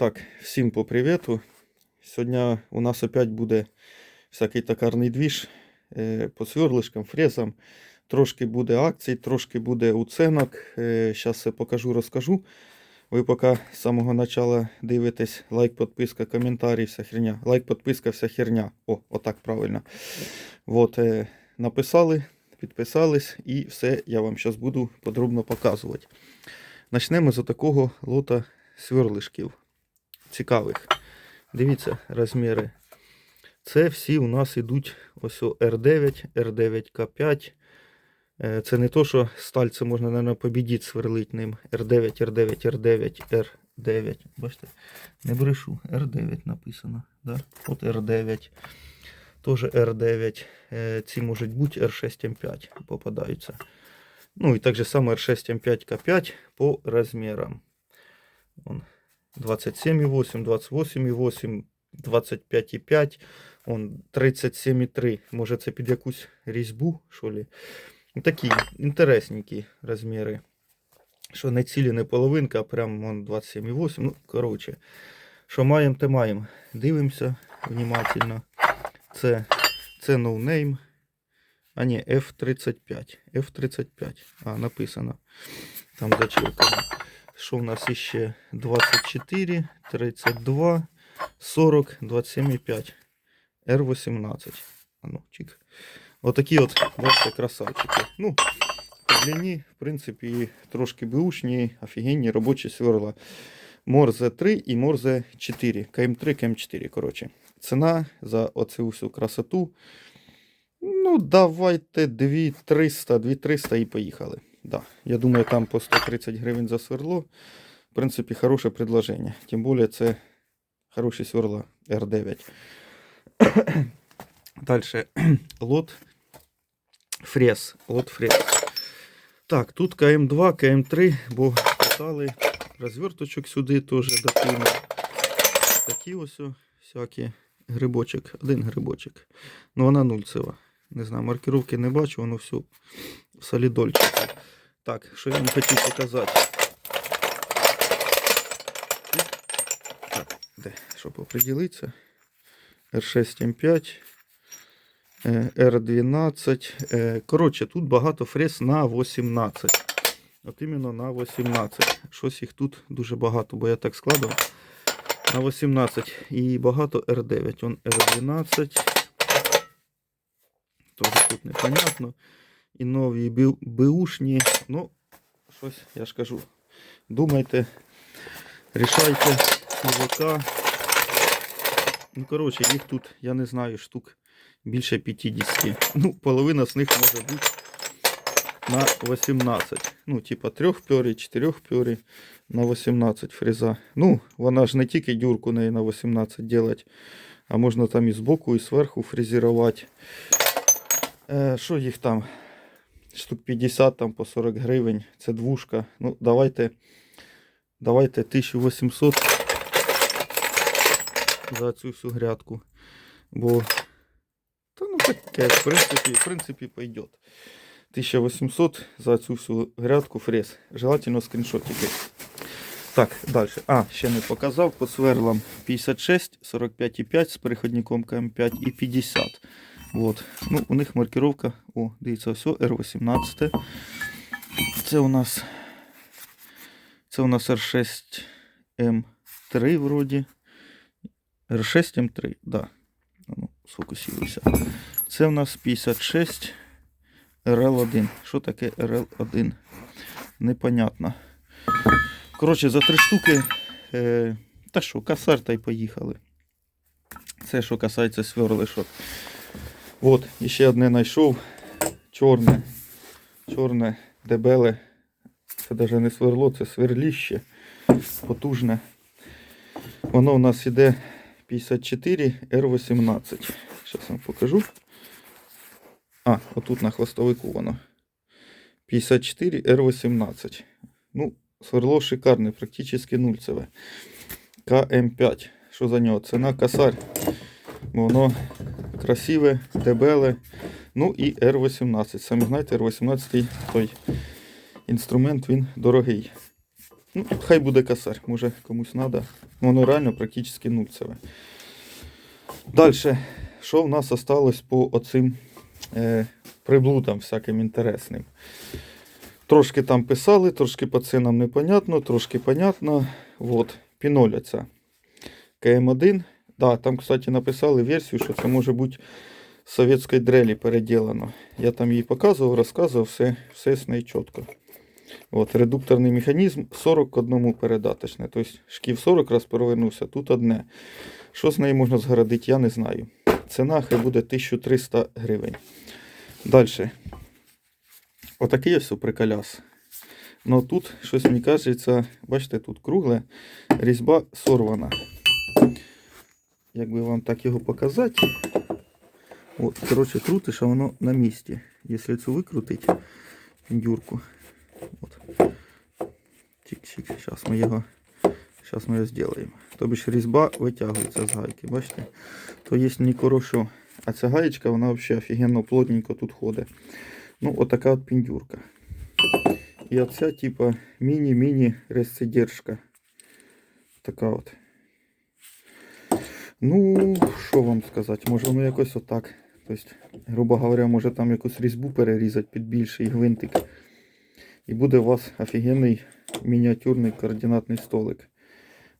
Так, всім по привіту. Сьогодні у нас опять буде всякий токарний двіж е, по сверлишкам, фрезам. Трошки буде акцій, трошки буде уценок. Зараз все покажу, розкажу. Ви поки з самого початку дивитесь лайк, підписка, коментарі, вся херня. Лайк, підписка, вся херня. О, отак правильно. Вот, е, написали, підписались і все я вам зараз буду подробно показувати. Почнемо з такого лота сверлишків цікавих. Дивіться розміри. Це всі у нас йдуть ось о R9, R9К5. Е, Це не то, що сталь, це можна, мабуть, побідіть сверлить ним. R9, R9, R9, R9. Бачите? Не брешу. R9 написано. Да? От R9. Теж R9. Е, Ці можуть бути R6M5 попадаються. Ну і так же само R6M5К5 по розмірам. Вон 27,8, 28,8, 25,5, 37,3. Може це під якусь різьбу, що ли? Ну, Такі інтересненькі розміри. Що не цілі, не половинка, а прям вон 27,8. Ну, коротше, що маємо, те маємо. Дивимося внимательно. Це, це no name. А ні, F35. F35. А, написано. Там зачеркано. Що в нас іще? 24, 32, 40, 27,5. R18. А ну, чик. Отакі от, бачите, красавчики. Ну, по длині, в принципі, трошки беушні, офігенні робочі сверла. Морзе 3 і Морзе 4. КМ3, КМ4, коротше. Ціна за оцю всю красоту. Ну, давайте 2300, 2300 і поїхали. Да, я думаю, там по 130 гривень за сверло. В принципі, хороше предложення. Тим більше це хороші сверла R9. Дальше лот фрез. Лот фрез. Так, тут КМ2, КМ3, бо питали розверточок сюди теж докину. Такі ось всякі грибочок. Один грибочок. Ну вона нульцева. Не знаю, маркировки не бачу, воно все в. Так, що я вам хотів показати. Так, де, щоб оприділитися. R6M5, е, R12. е, Коротше, тут багато фрез на 18. От іменно на 18. Щось їх тут дуже багато, бо я так складав. На 18. І багато R9. Он R12. Тоже тут непонятно. І нові беушні. Ну, щось я ж кажу. Думайте, рішайте ІВК. Ну, коротше, їх тут, я не знаю, штук більше 50. Ну, половина з них може бути на 18. Ну, типа трьохпьорі, чотирьохпьорі на 18 фреза. Ну, вона ж не тільки дюрку неї на 18 делать, а можна там і збоку, і зверху фрезерувати. Е, що їх там? Штук 50 там по 40 гривень. Це двушка. Ну, давайте. Давайте 1800 за цю всю грядку. Бо. Та ну таке, в принципі, в принципі, пойдет. 1800 за цю всю грядку фрез. Желательно скріншотики. Так, далі. А, ще не показав по сверлам 56, 45,5 з переходником КМ5 і 50. Вот. Ну, у них маркировка. О, дивіться, все, R18. Це у нас. Це у нас R6M3 вроді. R6M3, да. А Ну, сфокусуюся. Це у нас 56 RL1. Що таке RL1? Непонятно. Коротше, за три штуки. Е, та що, касар та й поїхали. Це що касається сверлишок. От, і ще одне знайшов. Чорне. Чорне, дебеле. Це навіть не сверло, це сверліще. Потужне. Воно у нас іде 54 R18. Зараз вам покажу. А, отут на хвостовику воно. 54 R18. Ну, сверло шикарне, практично нульцеве. КМ5. Що за нього? Ціна косарь. Воно красиве, дебеле. Ну і R18. Самі знаєте, R18 той інструмент він дорогий. Ну, Ну, хай буде косарь, може комусь треба. Воно реально практично нульцеве. Далі, що в нас осталось по оцим е, приблудам всяким інтересним? Трошки там писали, трошки по цінам непонятно, трошки понятно. Вот, піноль оця. КМ1. Да, там, кстати, написали версію, що це може бути з совєтської дрелі переділено. Я там її показував, розказував, все, все з нею чітко. От, редукторний механізм 40 к 1 передаточне. Тобто шків 40 раз перевернувся, тут одне. Що з нею можна згородити, я не знаю. Ціна хай буде 1300 гривень. Далі. Отакий ось приколяс. Ну тут щось мені кажеться, бачите, тут кругле, різьба сорвана. Як би вам так його показати? От, коротше, крутиш, а воно на місці. Якщо цю викрутить, піндюрку. От. Чик-чик. Зараз ми його. Зараз ми його зробимо. Тобі ж різьба витягується з гайки, бачите? То є не хорошо. А ця гаєчка, вона взагалі офігенно плотненько тут ходить. Ну, отака от піндюрка. І оця, типа, міні-міні розсидержка. Така от. Ну, що вам сказати, може воно якось отак. Тобто, грубо говоря, може там якусь різьбу перерізати під більший гвинтик. І буде у вас офігенний мініатюрний координатний столик.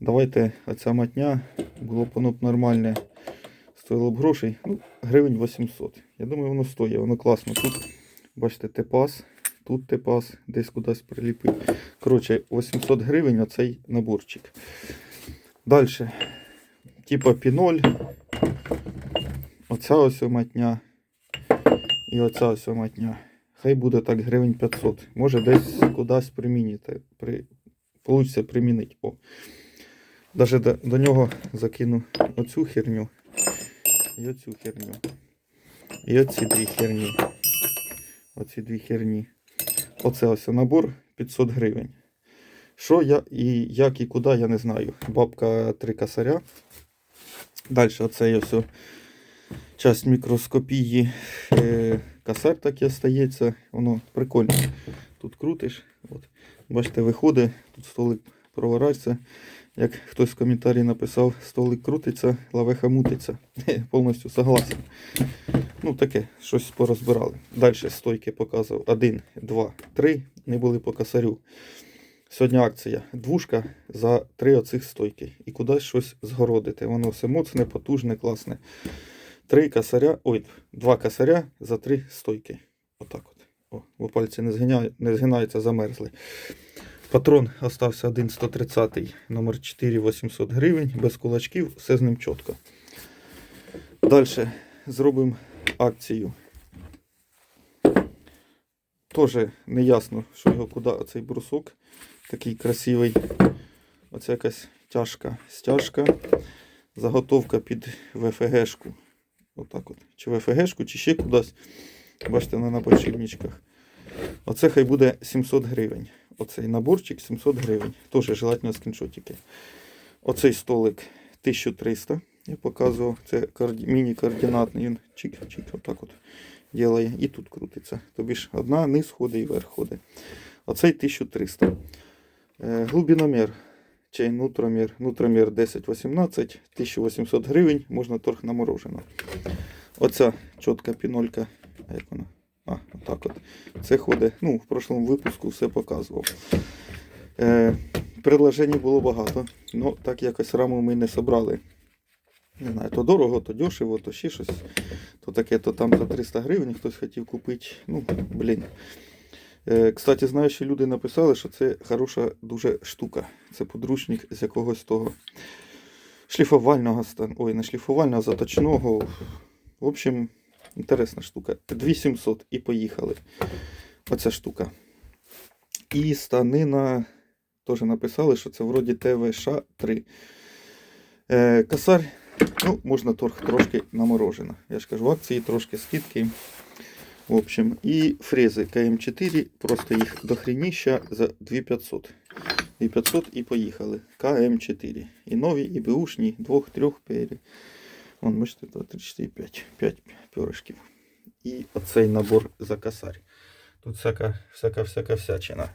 Давайте оця матня, було б воно б нормальне, стоїло б грошей. Ну, гривень 800. Я думаю, воно стоїть, воно класно. Тут, бачите, тепас, тут тепас, десь кудись приліпив. Коротше, 800 гривень оцей наборчик. Далі. Типа піноль. Оця ось матня. І оця ось матня. Хай буде так гривень 500. Може десь кудись приміните. При... Получиться примінити. О. Даже до, до нього закину оцю херню. І оцю херню. І оці дві херні. Оці дві херні. Оце ось набор 500 гривень. Що я і як і куди, я не знаю. Бабка три косаря. Далі оцей ось о, часть мікроскопії. Е, косар так і остається. Воно прикольно. Тут крутиш. От. Бачите, виходить, тут столик проварається. Як хтось в коментарі написав, столик крутиться, лавеха мутиться. Повністю согласен. Ну таке, щось порозбирали. Далі стойки показував. Один, два, три. Не були по косарю. Сьогодні акція. Двушка за три оцих стойки. І кудись щось згородити. Воно все моцне, потужне, класне. Три косаря, ой, два косаря за три стойки. Отак от. О, бо пальці не, згиняють, не згинаються, замерзли. Патрон остався один 130 номер 4 800 гривень, без кулачків, все з ним чітко. Далі зробимо акцію. Теж не ясно, що його куди оцей брусок. Такий красивий. Оце якась тяжка стяжка. Заготовка під ВФГшку. Отак от. Чи ВФГшку, чи ще кудись. Бачите, на напочивничках. Оце хай буде 700 гривень. Оцей наборчик 700 гривень. Теж желательно скріншотики. Оцей столик 1300. Я показував. Це коорді... міні-координатний. Він чик-чик, отак от ділає. І тут крутиться. Тобі ж одна низ ходить і верх ходить. Оцей 1300. Глибиномір. Чи нутромір. Нутромір 10-18, 1800 гривень. Можна торг на мороженое. Оця чітка пінолька. Як вона? А, отак от. Це ходить. Ну, в прошлому випуску все показував. Е, предложень було багато. Ну, так якось раму ми не собрали. Не знаю, то дорого, то дешево, то ще щось. То таке, то там за 300 гривень хтось хотів купити. Ну, блін. Е, Кстати, знаю, що люди написали, що це хороша дуже штука. Це подручник з якогось того шліфувального. Ой, не шліфувального, а заточного. В общем, інтересна штука. 2700 і поїхали. Оця штука. І станина теж написали, що це вроді ТВШ 3. Е, косарь, ну, можна торг трошки наморожено. Я ж кажу, в акції трошки скидки. В общем, і фрези КМ4, просто їх дохрініща за 2500. 2500 і поїхали. КМ4. І нові, і беушні, двох, трьох пері. Вон, бачите, 2, 3, 4, 5. 5 пьоришків. І оцей набор за косарь. Тут всяка, всяка, всяка всячина.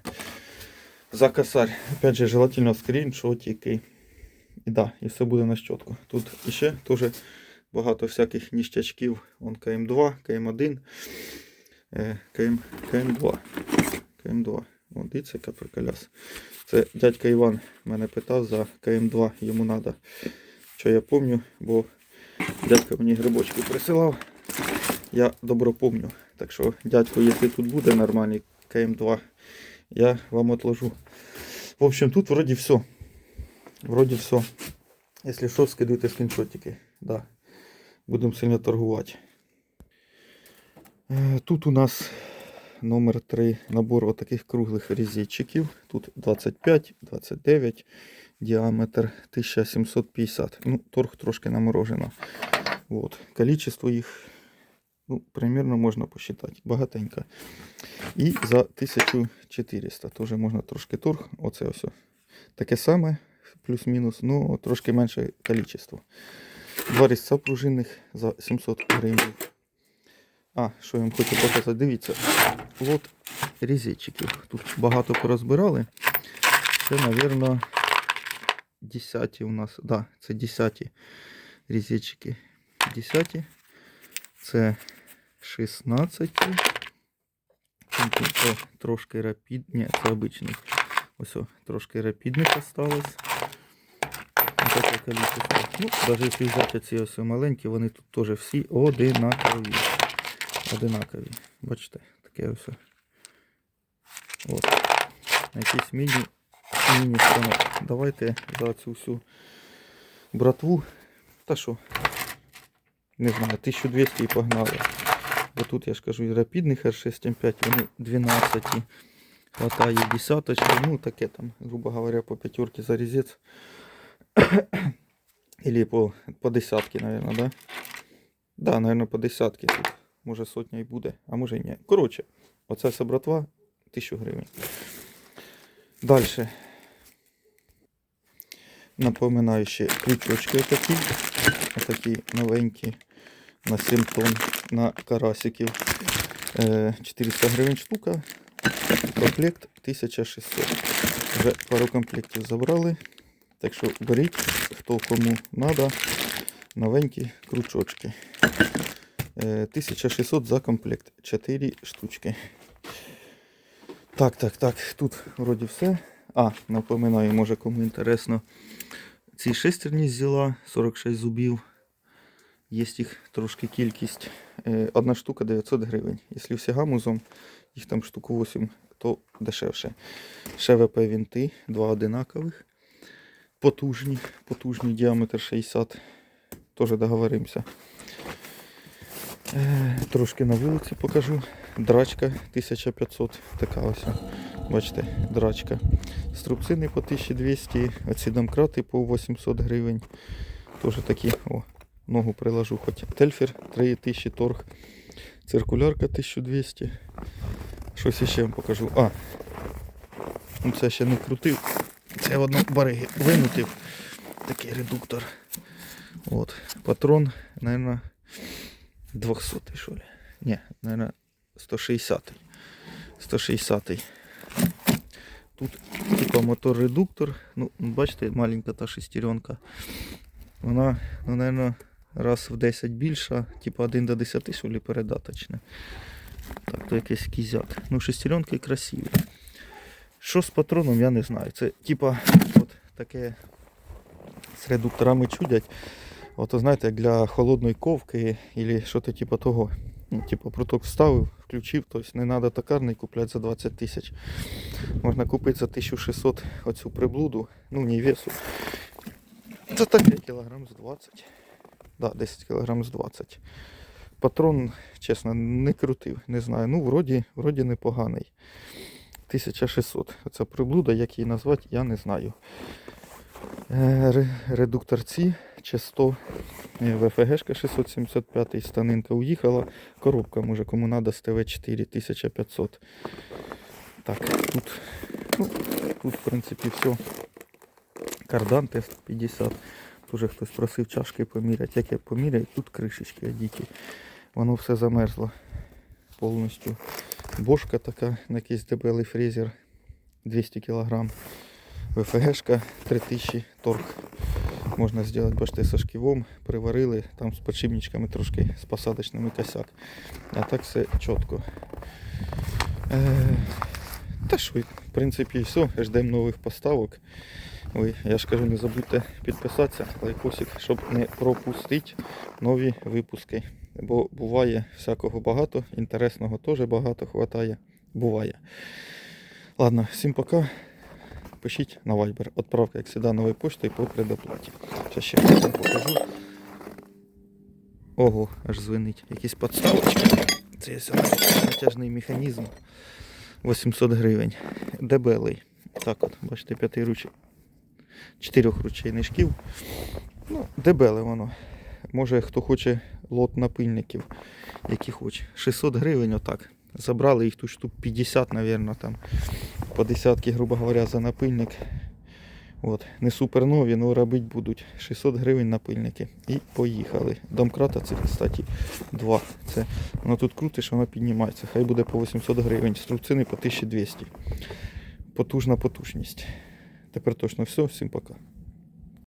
За косарь. Опять же, желательно скріншотики. І да, і все буде на щотку. Тут іще теж багато всяких ніштячків. Вон КМ2, КМ1, е, КМ, КМ2. КМ2. О, дивіться, яка приколяс. Це дядька Іван мене питав за КМ2. Йому треба. Що я пам'ятаю, бо дядько мені грибочки присилав. Я добро помню. Так що, дядько, якщо тут буде нормальний КМ2, я вам отложу. В общем, тут вроде все. Вроде все. Если що, скидуйте скріншотики. Да. Будемо сильно торгувати. Е, Тут у нас номер 3 набор отаких круглих різетчиків. Тут 25, 29, діаметр 1750. Ну, торг трошки наморожено. Вот. Количество їх, ну, примерно можна посчитати. Багатенько. І за 1400 теж можна трошки торг. Оце ось. Таке саме, плюс-мінус, ну трошки менше кількість. Два різця пружинних за 700 гривень. А, що я вам хочу показати, дивіться, лот різетчиків. Тут багато порозбирали. Це, мабуть, 10 у нас. Да, це 10 різетчики. 10. Це 16. Тут о, трошки рапід. Ні, це обичний. Ось о, трошки рапідних осталось. Таке количество. Ну, навіть якщо взяти ці ось маленькі, вони тут теж всі одинакові. Одинакові. Бачите, таке ось. От. Якийсь міні міні станок. Давайте за цю всю братву. Та що? Не знаю, 1200 і погнали. Бо тут я ж кажу, і рапідних R6 М5, вони 12. Хватає десяточки, ну таке там, грубо говоря, по пятерке за резец. Или по, по десятке, наверное, да? Да, наверное, по десятке тут. Може сотня і буде, а може і ні. Коротше, оця вся братва 1000 гривень. Дальше. Напоминаю ще крючочки отакі. Отакі новенькі на 7 тонн на карасиків. Е, 400 гривень штука. Комплект 1600. Вже пару комплектів забрали. Так що беріть, хто кому треба, новенькі крючочки. Е, 1600 за комплект. 4 штучки. Так, так, так. Тут вроді все. А, напоминаю, може кому інтересно. Ці шестерні взяла 46 зубів. Є їх трошки кількість. Е, Одна штука 900 гривень. Якщо всі гамузом, їх там штуку 8, то дешевше. ШВП вінти, два одинакових. Потужні, потужні, діаметр 60. Теж договоримося. Е, Трошки на вулиці покажу. Драчка 1500. Така ось. Бачите, драчка. Струбцини по 1200, оці домкрати по 800 гривень. Теж такі, о, ногу приложу хоч. Тельфер 3000 торг. Циркулярка 1200. Щось ще вам покажу. А, ну це ще не крутив. Це в одному бариги винутив. Такий редуктор. От. Патрон, наверное, 200 що ли. Ні, наверное, 160. 160. Тут типа мотор-редуктор. Ну, бачите, маленька та шестеренка. Вона, ну, наверное, раз в 10 більша, типа 1 до 10 що ли передаточне. Так, то якийсь кізяк. Ну, шестеренки красиві. Що з патроном, я не знаю. Це типа от таке з редукторами чудять. От, знаєте, як для холодної ковки або щось типу того. Ну, типу, проток вставив, включив, тобто не треба токарний купляти за 20 тисяч. Можна купити за 1600 оцю приблуду, ну не весу. Це таке кілограм з 20. Да, 10 кілограм з 20. Патрон, чесно, не крутив, не знаю. Ну, вроді, вроді непоганий. 1600. Оця приблуда, як її назвати, я не знаю. Е, ре- Редуктор ці часто ВФГшка 675 станинка уїхала. Коробка може кому надо з ТВ4 1500. Так, тут, ну, тут в принципі все. Кардан тест 50. Тоже хтось просив чашки поміряти. Як я поміряю, тут кришечки одіті. Воно все замерзло повністю. Бошка така на якийсь дебелий фрезер. 200 кг. ВФГшка 3000 торг. Можна зробити, бачите, со шківом, приварили, там з подшипничками трошки, з посадочними косяк. А так все чітко. Е, та що, в принципі, і все. Ждемо нових поставок. Ви, я ж кажу, не забудьте підписатися, лайкосик, щоб не пропустити нові випуски. Бо буває всякого багато, інтересного теж багато хватає. Буває. Ладно, всім пока. Пишіть на Viber. Отправка, як завжди, новою поштою по предоплаті. Зараз ще вам покажу. Ого, аж звенить. Якісь подставочки. Це є натяжний механізм. 800 гривень. Дебелий. Так от, бачите, п'ятиручий. Чотирьохручейний шків. Ну, дебеле воно. Може хто хоче лот напильників, які хоче. 600 гривень отак. Забрали їх тут штук 50, мабуть, там. По десятки, грубо говоря, за напильник. От. Не супер нові, але робити будуть. 600 гривень напильники. І поїхали. Домкрата цих, кстати, два. Це воно тут крутиш, воно піднімається. Хай буде по 800 гривень. Струбцини по 1200. Потужна потужність. Тепер точно все. Всім пока.